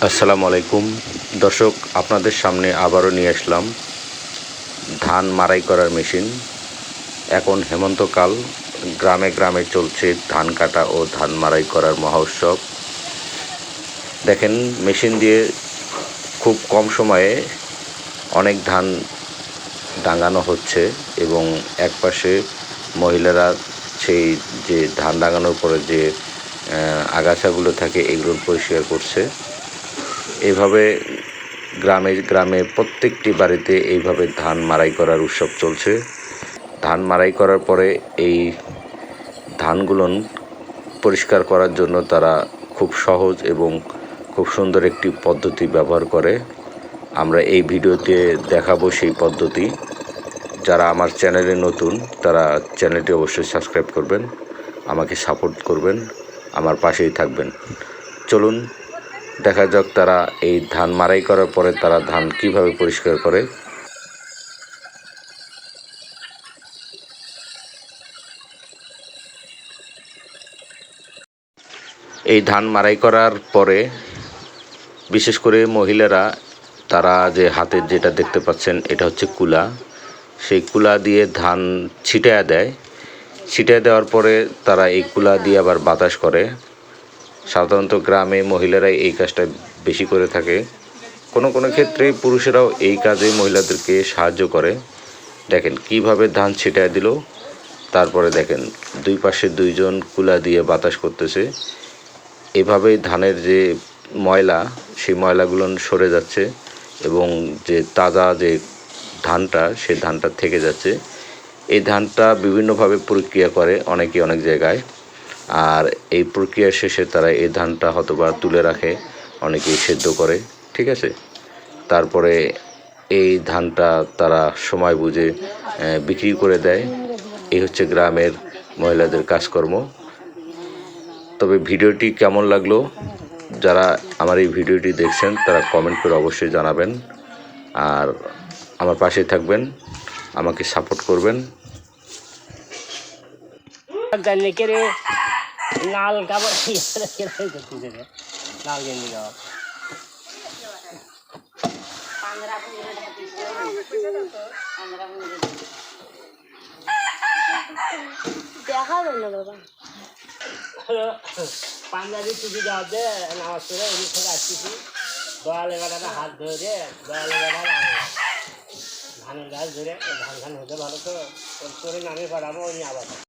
আসসালামু আলাইকুম দর্শক, আপনাদের সামনে আবারও নিয়ে আসলাম ধান মারাই করার মেশিন। এখন হেমন্তকাল, গ্রামে গ্রামে চলছে ধান কাটা ও ধান মারাই করার মহা উৎসব দেখেন, মেশিন দিয়ে খুব কম সময়ে অনেক ধান ডাঙানো হচ্ছে এবং একপাশে মহিলারা সেই যে ধান ডাঙানোর পরে যে আগাছাগুলো থাকে, এগুলো পরিষ্কার করছে। এইভাবে গ্রামে গ্রামে প্রত্যেকটি বাড়িতে এইভাবে ধান মারাই করার উৎসব চলছে। ধান মারাই করার পরে এই ধানগুলো পরিষ্কার করার জন্য তারা খুব সহজ এবং খুব সুন্দর একটি পদ্ধতি ব্যবহার করে। আমরা এই ভিডিওতে দেখাবো সেই পদ্ধতি। যারা আমার চ্যানেলে নতুন, তারা চ্যানেলটি অবশ্যই সাবস্ক্রাইব করবেন, আমাকে সাপোর্ট করবেন, আমার পাশেই থাকবেন। চলুন দেখা যাক তারা এই ধান মারাই করার পরে তারা ধান কীভাবে পরিষ্কার করে। এই ধান মারাই করার পরে বিশেষ করে মহিলারা, তারা যে হাতের যেটা দেখতে পাচ্ছেন, এটা হচ্ছে কুলা। সেই কুলা দিয়ে ধান ছিটায়া দেয়। ছিটায় দেওয়ার পরে তারা এই কুলা দিয়ে আবার বাতাস করে। সাধারণত গ্রামে মহিলারাই এই কাজটা বেশি করে থাকে। কোনো কোনো ক্ষেত্রে পুরুষেরাও এই কাজে মহিলাদেরকে সাহায্য করে। দেখেন, কীভাবে ধান ছিটায় দিল, তারপরে দেখেন, দুই পাশে দুইজন কুলা দিয়ে বাতাস করতেছে। এভাবেই ধানের যে ময়লা, সেই ময়লাগুলো সরে যাচ্ছে এবং যে তাজা যে ধানটা, সে ধানটা থেকে যাচ্ছে। এই ধানটা বিভিন্নভাবে প্রক্রিয়া করে অনেকে অনেক জায়গায়। আর এই প্রক্রিয়া শেষে তারা এই ধানটা হয়তোবা তুলে রাখে, অনেকেই সেদ্ধ করে, ঠিক আছে? তারপরে এই ধানটা তারা সময় বুঝে বিক্রি করে দেয়। এই হচ্ছে গ্রামের মহিলাদের কাজকর্ম। তবে ভিডিওটি কেমন লাগল? যারা আমার এই ভিডিওটি দেখছেন, তারা কমেন্ট করে অবশ্যই জানাবেন। আর আমার পাশে থাকবেন, আমাকে সাপোর্ট করবেন। লাল কাপড় লাল গেঞ্জি গাওয়া দেখা যায় না বাবা। পাঞ্জাবি টুপি নামাজ থেকে আসতেছি। দয়ালে হাত ধরে দয়ালে ধানের গাছ ধরে ধান ধান হতে ভালো তো করে নামে পাঠাবো ওই আবার।